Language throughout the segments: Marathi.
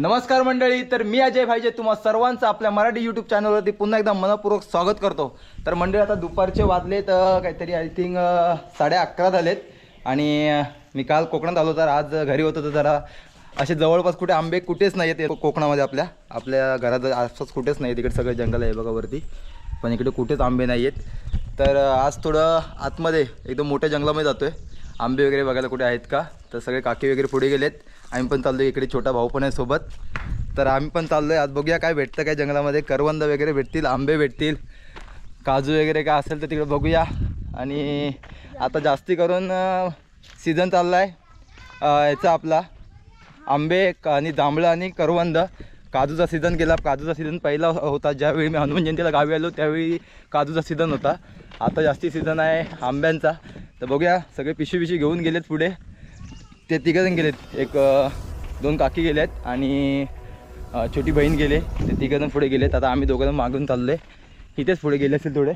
नमस्कार मंडळी तर मी अजय भाईजे तुम्हा सर्वांचं आपल्या मराठी यूट्यूब चॅनलवरती पुन्हा एकदा मनपूर्वक स्वागत करतो. तर मंडळी आता दुपारचे वाजलेत तर काहीतरी आय थिंक साडे अकरा झालेत. आणि मी काल कोकणात आलो तर आज घरी होतो तर जरा असे जवळपास कुठे आंबे कुठेच नाही आहेत कोकणामध्ये आपल्या. आपल्या घरात आसपास कुठेच नाही तिकडे सगळं जंगल आहे बघा वरती. पण इकडे कुठेच आंबे नाही आहेत तर आज थोडं आतमध्ये एकदम मोठ्या जंगलामध्ये जातो आहे आंबे वगैरे बघायला कुठे आहेत का? तर सगळे काकी वगैरे पुढे गेलेत. आम्ही पण चाललो इकडे छोटा भाऊ पण आहे सोबत. तर आम्ही पण चाललो आहे आज बघूया काय भेटतं काय जंगलामध्ये. करवंद वगैरे भेटतील आंबे भेटतील काजू वगैरे काय असेल तर तिकडे बघूया. आणि आता जास्ती करून सीझन चालला आहे याचा आपला आंबे आणि जांभळं आणि करवंद. काजूचा सीझन गेला. काजूचा सीझन पहिला होता. ज्यावेळी मी हनुमान जयंतीला गावी आलो त्यावेळी काजूचा सीझन होता. आता जास्ती सीझन आहे आंब्यांचा. तर बघूया सगळे पिशवी पिशवी घेऊन गेलेत पुढे. ते तिघंजण गेलेत. एक दोन काकी गेलेत आणि छोटी बहीण गेले. ते तिघंजण पुढे गेलेत. आता आम्ही दोघंजण मागून चाललो आहे इथेच पुढे गेले असेल थोडे.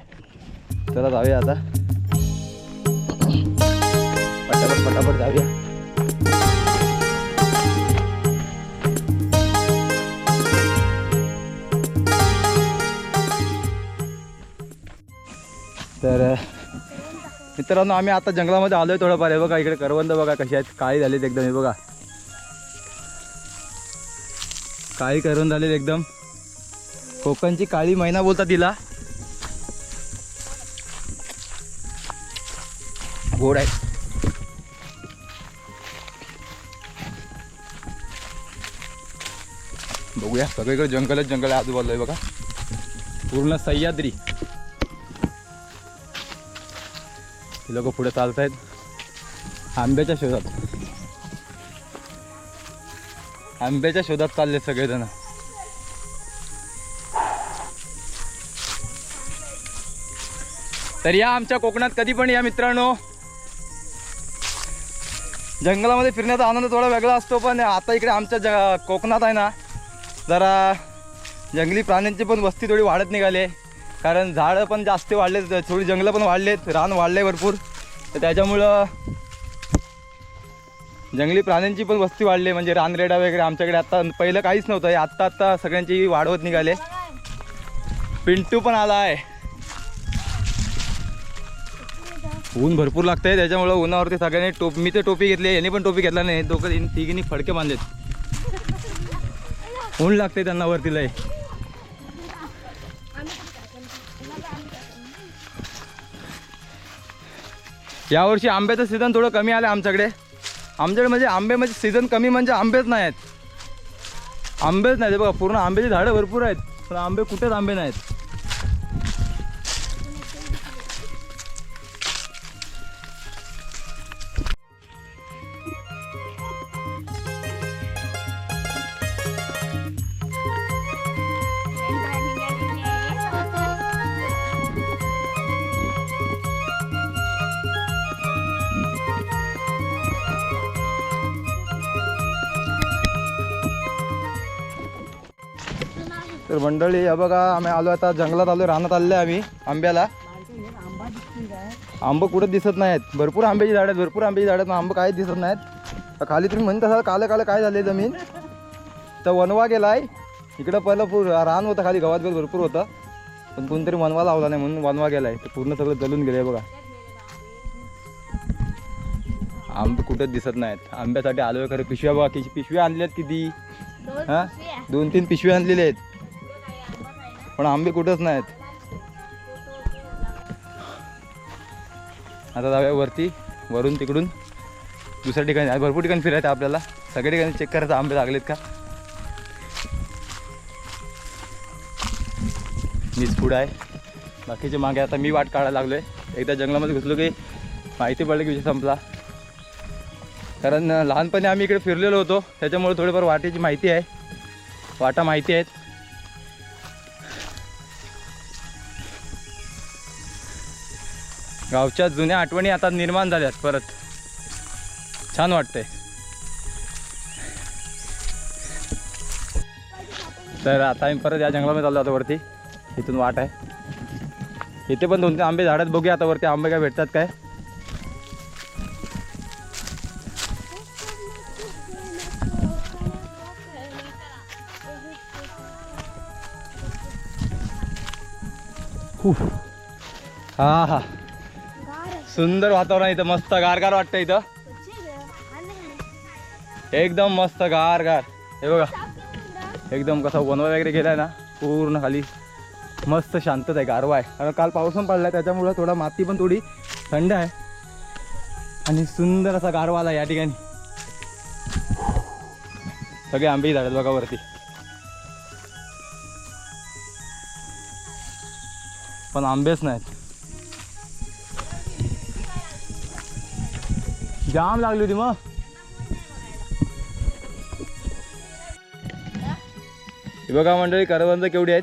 चला जाऊया आता. पटापट पटापट जाऊया. तर मित्रांनो आम्ही आता जंगलामध्ये आलोय थोडंफार. हे बघा इकडे करवंद बघा कशी आहेत. काळी झालीत एकदम हे बघा. काळी करवंद झालीत एकदम. कोकणची काळी मैना बोलतात तिला. गोड आहे. बघूया सगळीकडे जंगलच जंगल आहे आजूबाजूला आहे बघा. पूर्ण सह्याद्री. ही लोक पुढे चालत आहेत आंब्याच्या शोधात. आंब्याच्या शोधात चालले सगळेजण. तर या आमच्या कोकणात कधी पण या मित्रांनो. जंगलामध्ये फिरण्याचा आनंद थोडा वेगळा असतो पण आता इकडे आमच्या ज कोकणात आहे ना जरा जंगली प्राण्यांची पण वस्ती थोडी वाढत निघाली कारण झाडं पण जास्त वाढलेत थोडी जंगलं पण वाढलेत रान वाढले भरपूर. तर त्याच्यामुळं जंगली प्राण्यांची पण वस्ती वाढली म्हणजे रानरेडा वगैरे आमच्याकडे आता पहिलं काहीच नव्हतं हे आत्ता आत्ता सगळ्यांची वाढवत निघाले. पिंटू पण आला आहे. ऊन भरपूर लागतंय त्याच्यामुळं उन्हावरती सगळ्यांनी टोप मी ते टोपी घेतली यांनी पण टोपी घेतला नाही दोघं तिघींनी फडके बांधलेत. ऊन लागते त्यांना वरती लय. यावर्षी आंब्याचं सीझन थोडं कमी आलं आमच्याकडे. आमच्याकडे म्हणजे आंबे म्हणजे सीझन कमी म्हणजे आंबेच नाही आहेत आंबेच नाही बघा पूर्ण आंब्याची झाडं भरपूर आहेत. पण आंबे कुठेच आंबे नाहीत. तर मंडळी हे बघा आम्ही आलो आता जंगलात आलो रानात आलेलो आहे आम्ही आंब्याला. आंबं कुठं दिसत नाहीत. भरपूर आंब्याची झाड आहेत भरपूर आंब्याची झाड आहेत पण आंबं काहीच दिसत नाहीत. तर खाली तुम्ही म्हणत असाल कालं कालं काय झाले जमीन? तर वनवा गेलाय. इकडं पहिलं पूर रान होतं खाली गवात बिल भरपूर होतं. पण कोणतरी वनवा लावला नाही म्हणून वनवा गेलाय. तर पूर्ण सगळं जलून गेले बघा. आंबे कुठंच दिसत नाहीत. आंब्यासाठी आलोय खरं पिशव्या बघा पिशव्या पिशव्या आणल्यात किती? हां? दोन तीन पिशव्या आणलेल्या आहेत. पण आंबे कुठंच नाहीत. आता जाऊया वरती वरून तिकडून. दुसऱ्या ठिकाणी भरपूर ठिकाणी फिरायचं आहे आपल्याला. सगळ्या ठिकाणी चेक करायचं आंबे लागलेत का? मीच पुढं आहे. बाकीचे मागे आता मी वाट काढायला लागलो आहे एकदा जंगलामध्ये घुसलो की माहिती पडलं की विषय संपला. कारण लहानपणी आम्ही इकडे फिरलेलो होतो. त्याच्यामुळे थोडीफार वाटेची माहिती आहे. वाटा माहिती आहेत. गावच्या जुन्या आठवणी आता निर्माण झाल्यात परत. छान वाटते तर आता आम्ही परत या जंगलामध्ये चाललो आता वरती. इथून वाट आहे. इथे पण दोन तीन आंबे झाडात बघूया आता वरती आंबे काय भेटतात काय. हा हा. सुंदर वातावरण इथं. मस्त गारगार वाटतं इथं. एकदम मस्त गार गार हे बघा. एकदम कसा वनवा वगैरे गेलाय ना पूर्ण खाली. मस्त शांतता आहे गारवा आहे. कारण काल पाऊस पण पडलाय त्याच्यामुळं थोडा माती पण थोडी थंड आहे. आणि सुंदर असा गारवा आला या ठिकाणी. सगळे आंबे झाड बघा वरती. पण आंबेच नाहीत. जाम लागली होती मग. हे बघा मंडळी करवंद केवढी आहेत?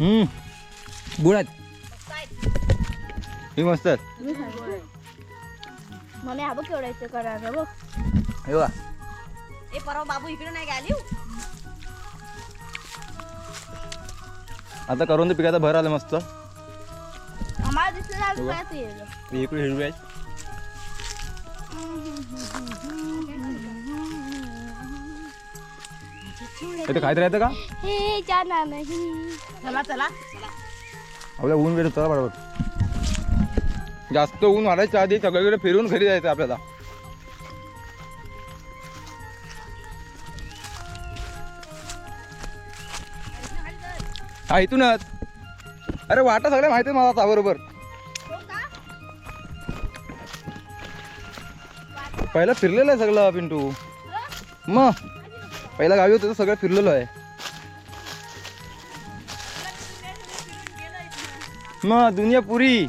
हम्म. गुड आहेत. ही मस्त आहेत. मला हा बघ केवढायचं करायचं बघ. हे बघा. ए परवा बाबू इकडे नाही आली? आता करवंद पिकाचा भर आलं मस्त. आम्हाला दिसलं ना ते. इकडे हिरवी आहेत. इथे काहीतरी येतं का? हे जाना नाही चला चला. आपल्या ऊन वेळ चला बरोबर. जास्त ऊन वाढायच्या आधी सगळीकडे फिरून घरी जायचं आपल्याला. हा इथूनच. अरे वाटा सगळ्या माहिती आहे मला आता बरोबर. पहिला फिरलेलं आहे सगळं पिंटू. मग पहिला गावी होतं सगळं फिरलेलो आहे. मग दुनिया पुरी.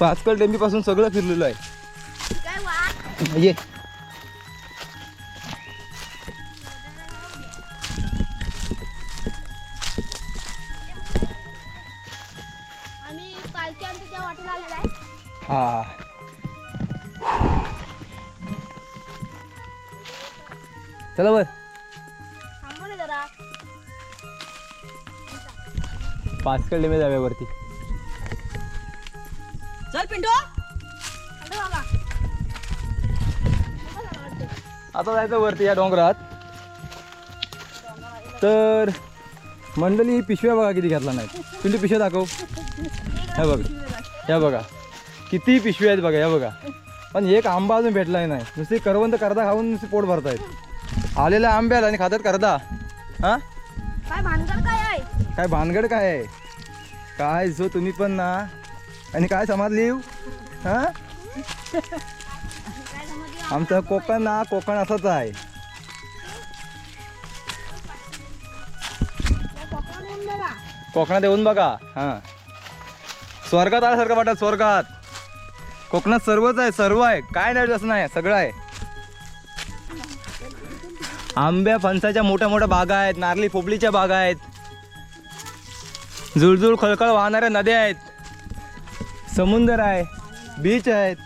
पाचकल टेंबी पासून सगळं फिरलेलो आहे. ये. हा. चला बर. ना जरा. पाचकल टेंबी जाऊया वरती चल पिंटू. अरे बाबा. आता जायचं वरती या डोंगरात. तर मंडळी पिशव्या बघा किती घेतला नाही पिंटू पिशव्या दाखव. हे बघा या बघा. किती पिशव्या आहेत बघा या बघा. पण एक आंबा अजून भेटलाय नाही. नुसती करवंत करदा खाऊन नुसती पोट भरतायत. आलेल्या आंब्याला आणि खातात करदा हा? काय भानगड काय आहे? काय भानगड काय आहे? काय जो तुम्ही पण ना. आणि काय समजली हा? आमचं कोकण ना कोकण असंच आहे. कोकणात येऊन बघा. हां. स्वर्गात आल्यासारखं वाटत स्वर्गात. कोकणात सर्वच आहे सर्व आहे. काय नाही असं नाही सगळं आहे. आंब्या फणसाच्या मोठ्या मोठ्या बागा आहेत नारळी पोपलीच्या बागा आहेत. जुळजुळ खळखळ वाहणाऱ्या नद्या आहेत. समुंदर आहे बीच आहेत.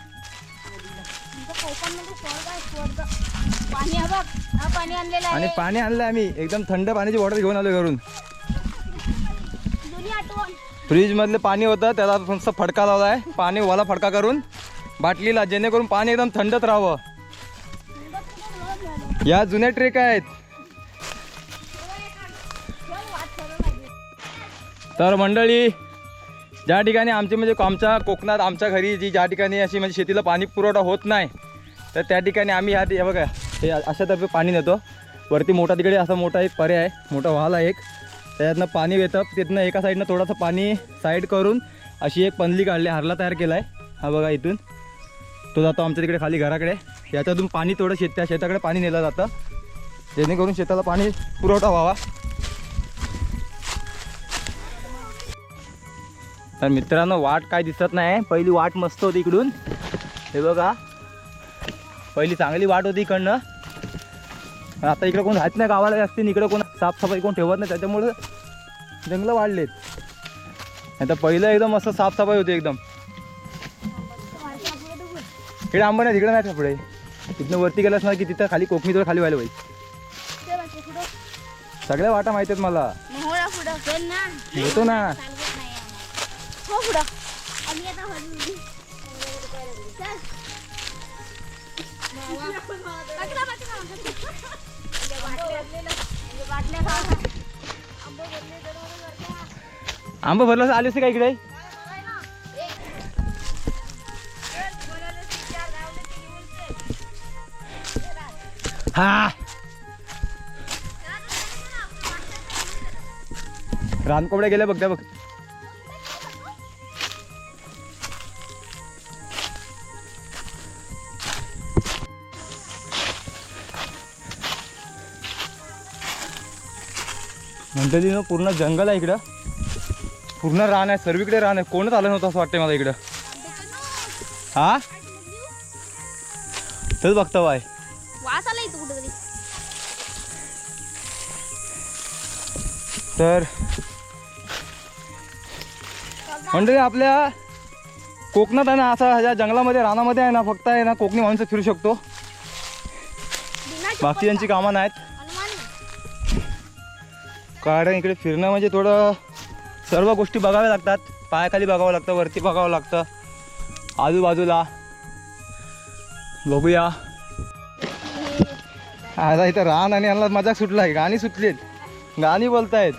आणि पाणी आणलं आम्ही. एकदम थंड पाण्याची बॉटल घेऊन आलो घरून. फ्रीजमधलं पाणी होतं त्याला फक्त फडका लावला आहे. पाणी वाला फडका करून बाटलीला जेणेकरून पाणी एकदम थंडच राहावं. या जुन्या ट्रेक आहेत. तर मंडळी ज्या ठिकाणी आमची म्हणजे आमच्या कोकणात आमच्या घरी जी ज्या ठिकाणी अशी म्हणजे शेतीला पाणी पुरवठा होत नाही तर त्या ठिकाणी आम्ही ह्या बघा हे अशातर्फे पाणी नेतो. वरती मोठा तिकडे असा मोठा एक पर्याय मोठा व्हाल आहे एक. त्याच्यातनं पाणी येतं. तिथनं एका साईडनं थोडंसं पाणी साईड करून अशी एक पनली काढली हारला तयार केला आहे हा बघा इथून. तो जातो आमच्या तिकडे खाली घराकडे. याच्यातून पाणी थोडं शेत त्या शेताकडे पाणी नेलं जातं. जेणेकरून शेताला पाणी पुरवठा व्हावा. तर मित्रांनो वाट काय दिसत नाही. पहिली वाट मस्त होती इकडून. हे बघा. पहिली चांगली वाट होती इकडनं. पण आता इकडे कोण राहत नाही गावाला जास्त इकडे कोण साफसफाई कोण ठेवत नाही त्याच्यामुळे जंगलं वाढलेत. नाही तर पहिलं एकदम असं साफसफाई होती एकदम. इकडे आंबा नाही तिकडे नाही सापडे. तिथनं वरती गेलास नाही की तिथं खाली कोकणी खाली व्हायला पाहिजे. सगळ्या वाटा माहिती आहेत मला. ना येतो ना. हो आंबा भरलं आले असते का इकडे? हा. रानकोबड्या गेल्या बघ त्या बघ. म्हणते ती ना पूर्ण जंगल आहे इकडं. पूर्ण रान आहे सर्वीकडे रान आहे. कोणच आलं नव्हतं असं वाटतंय मला इकडं. हा? तेच बघता बाय. वास आला इथं कुठेतरी. तर मंडळी आपल्या कोकणात आहे ना असं ह्या जंगलामध्ये रानामध्ये आहे ना फक्त आहे ना कोकणी माणसं फिरू शकतो. बाकी यांची कामं नाहीत. कारण इकडे फिरणं म्हणजे थोडं सर्व गोष्टी बघाव्या लागतात. पायाखाली बघावं लागतं वरती बघावं लागतं. आजूबाजूला बघूया. आता इथं रान आणि यांना मजाक सुटला आहे गाणी सुटलीत. गाणी बोलतायत.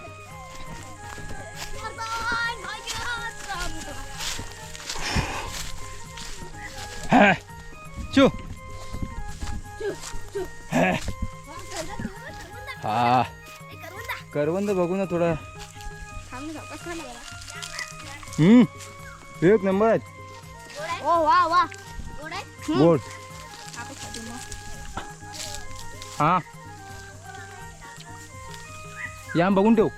करवंद बघू ना थोडं. हम्म एक नंबर गोड हा. या बघून ठेव.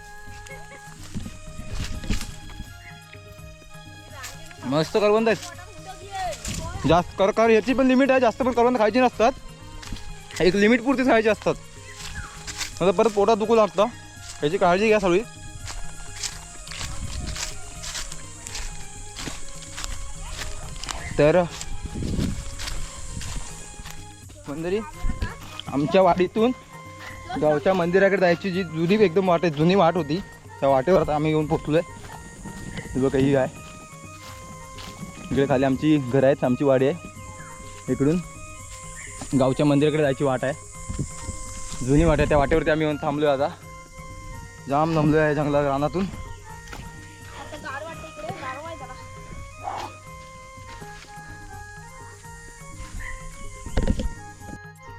मस्त करवंद आहेत जास्त कर कर याची पण लिमिट आहे. जास्त पण करवंद खायची नसतात. एक लिमिट पुरतीच खायची असतात. नंतर परत पोटात दुखू लागतं. याची काळजी घ्या सगळी तर मंदिरी आमच्या वाडीतून गावच्या मंदिराकडे जायची जी जुनी एकदम वाट आहे जुनी वाट होती त्या वाटेवर आता आम्ही येऊन पोचलो आहे बघ काही आहे इकडे खाली आमची घर आहेत आमची वाडी आहे इकडून गावच्या मंदिराकडे जायची वाट आहे जुनी वाट आहे त्या वाटेवरती आम्ही येऊन थांबलोय आता जाम नमलो आहे जंगला रानातून.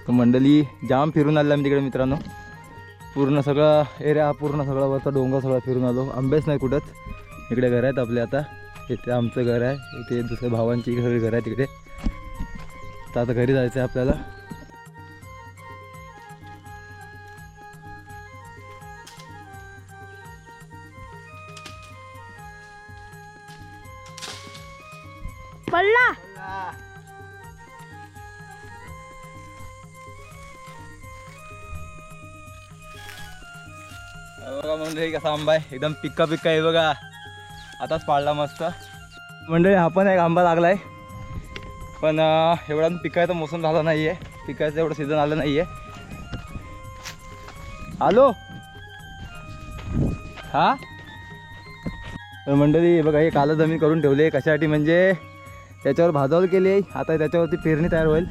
तर मंडळी जाम फिरून आले आम्ही तिकडे मित्रांनो. पूर्ण सगळं एरिया पूर्ण सगळा वरचा डोंगर सगळा फिरून आलो. आंबेच नाही कुठंच. इकडे घर आहेत आपले आता. इथे आमचं घर आहे. इथे दुसऱ्या भावांची सगळी घर आहे तिकडे. तर आता घरी जायचं आहे आपल्याला. पडला. बघा मंडळी कसा आंबा आहे. एकदम पिक्का पिक्का आहे बघा. आताच पाळला मस्त. मंडळी हा पण एक आंबा लागलाय. पण एवढा पिकायचा मोसम झाला नाही आहे पिकायचं एवढं सीझन आलं नाही आहे आलो? हा? तर मंडळी बघा हे कालं जमीन करून ठेवले. कशासाठी म्हणजे? त्याच्यावर भाजावल केली आहे. आता त्याच्यावरती पेरणी तयार होईल.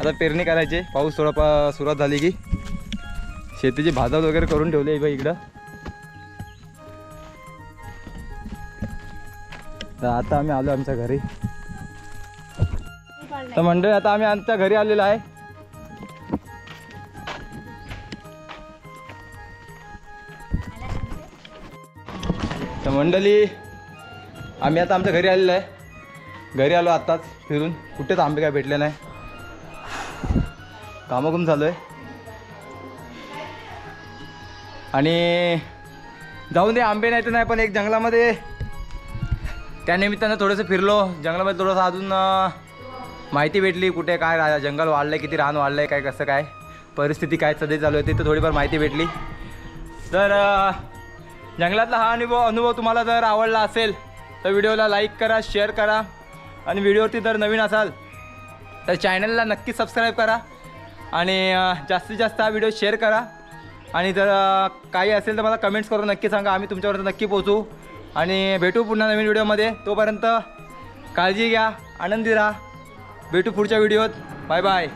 आता पेरणी करायची पाऊस थोडा पा सुरुवात झाली की. शेतीची भाजावल वगैरे करून ठेवली आहे बघ इकडं. तर आता आम्ही आलो आमच्या घरी. तर मंडळी आता आम्ही आमच्या घरी आलेलो आहे. तर मंडळी आम्ही आता आमच्या घरी आलेलो आहे. घरी आलो आत्ताच फिरून. कुठेच आंबे काय भेटले नाही. कामकुम झालो आहे? आणि जाऊन दे आंबे नाही तर नाही पण एक जंगलामध्ये. त्यानिमित्तानं थोडंसं फिरलो. जंगलामध्ये थोडंसं अजून माहिती भेटली कुठे काय रा जंगल वाढलं आहे किती रान वाढलं आहे काय कसं काय परिस्थिती काय सध्या चालू आहे ते थोडीफार माहिती भेटली. तर जंगलातला हा अनुभव अनुभव तुम्हाला जर आवडला असेल तर व्हिडिओला लाईक करा शेअर करा. आणि व्हिडिओवरती जर नवीन असाल तर चॅनलला नक्की सबस्क्राईब करा आणि जास्तीत जास्त हा व्हिडिओ शेअर करा. आणि जर काही असेल तर मला कमेंट्स करून नक्की सांगा. आम्ही तुमच्यापर्यंत नक्की पोहोचू. आणि भेटू पुन्हा नवीन व्हिडिओमध्ये. तोपर्यंत काळजी घ्या आनंदी राहा. भेटू पुढच्या व्हिडिओत. Bye bye